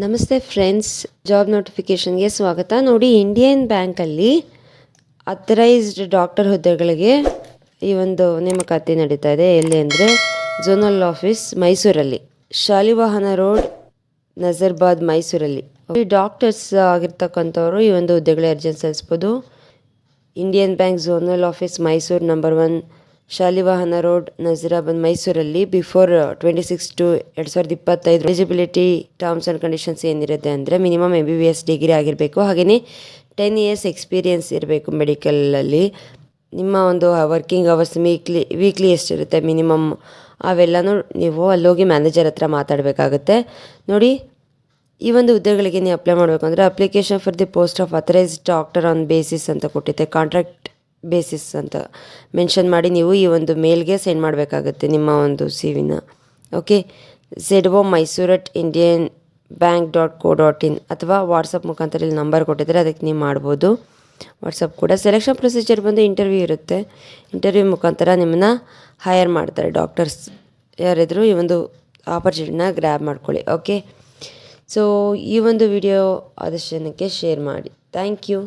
ನಮಸ್ತೆ friends, job ನೋಟಿಫಿಕೇಷನ್ಗೆ ಸ್ವಾಗತ. ನೋಡಿ, ಇಂಡಿಯನ್ ಬ್ಯಾಂಕಲ್ಲಿ ಅಥರೈಸ್ಡ್ ಡಾಕ್ಟರ್ ಹುದ್ದೆಗಳಿಗೆ ಈ ಒಂದು ನೇಮಕಾತಿ ನಡೀತಾ ಇದೆ. ಎಲ್ಲಿ ಅಂದರೆ ಝೋನಲ್ ಆಫೀಸ್ ಮೈಸೂರಲ್ಲಿ. ಶಾಲಿವಾಹನ ರೋಡ್, ನಜರ್ಬಾದ್ ಮೈಸೂರಲ್ಲಿ. ಡಾಕ್ಟರ್ಸ್ ಆಗಿರ್ತಕ್ಕಂಥವ್ರು ಈ ಒಂದು ಹುದ್ದೆಗಳಿಗೆ ಅರ್ಜಿಯನ್ನು ಸಲ್ಲಿಸ್ಬೋದು. Indian bank zonal office Mysuru number one Shalivahana road, Nazirabad, ಮೈಸೂರಲ್ಲಿ ಬಿಫೋರ್ ಟ್ವೆಂಟಿ ಸಿಕ್ಸ್ ಟು ಎರಡು ಸಾವಿರದ ಇಪ್ಪತ್ತೈದು ಎಲಿಜಿಬಿಲಿಟಿ ಟರ್ಮ್ಸ್ ಆ್ಯಂಡ್ ಕಂಡೀಷನ್ಸ್ ಏನಿರುತ್ತೆ ಅಂದರೆ minimum M B B S degree ಆಗಿರಬೇಕು. ಹಾಗೆಯೇ ಟೆನ್ ಇಯರ್ಸ್ ಎಕ್ಸ್ಪೀರಿಯನ್ಸ್ ಇರಬೇಕು ಮೆಡಿಕಲಲ್ಲಿ ನಿಮ್ಮ ಒಂದು ವರ್ಕಿಂಗ್ ಅವರ್ಸ್ ವೀಕ್ಲಿ ವೀಕ್ಲಿ ಎಷ್ಟಿರುತ್ತೆ ಮಿನಿಮಮ್ ಅವೆಲ್ಲನೂ ನೀವು ಅಲ್ಲೋಗಿ ಮ್ಯಾನೇಜರ್ ಹತ್ರ ಮಾತಾಡಬೇಕಾಗುತ್ತೆ. ನೋಡಿ, ಈ ಒಂದು ಹುದ್ದೆಗಳಿಗೆ ನೀವು ಅಪ್ಲೈ ಮಾಡಬೇಕು ಅಂದರೆ application for the post of authorised doctor on basis ಅಂತ ಕೊಟ್ಟಿದ್ದೆ ಕಾಂಟ್ರಾಕ್ಟ್ ಬೇಸಿಸ್ ಅಂತ ಮೆನ್ಷನ್ ಮಾಡಿ ನೀವು ಈ ಒಂದು ಮೇಲ್ಗೆ ಸೆಂಡ್ ಮಾಡಬೇಕಾಗುತ್ತೆ ನಿಮ್ಮ ಒಂದು ಸಿ ವಿನ ಓಕೆ ಒ Mysuru at Indian bank dot co dot in ಅಥವಾ ವಾಟ್ಸಪ್ ಮುಖಾಂತರ ಇಲ್ಲಿ ನಂಬರ್ ಕೊಟ್ಟಿದ್ದರೆ ಅದಕ್ಕೆ ನೀವು ಮಾಡ್ಬೋದು. ವಾಟ್ಸಪ್ ಕೂಡ ಸೆಲೆಕ್ಷನ್ ಪ್ರೊಸೀಜರ್ ಬಂದು ಇಂಟರ್ವ್ಯೂ ಇರುತ್ತೆ. ಇಂಟರ್ವ್ಯೂ ಮುಖಾಂತರ ನಿಮ್ಮನ್ನ ಹೈಯರ್ ಮಾಡ್ತಾರೆ ಡಾಕ್ಟರ್ಸ್ ಯಾರಿದ್ರು ಈ ಒಂದು ಆಪರ್ಚುನಿಟಿನ ಗ್ರ್ಯಾಬ್ ಮಾಡ್ಕೊಳ್ಳಿ. ಓಕೆ ಸೊ ಈ ಒಂದು ವಿಡಿಯೋ ಆದಷ್ಟು ಜನಕ್ಕೆ ಶೇರ್ ಮಾಡಿ. Thank you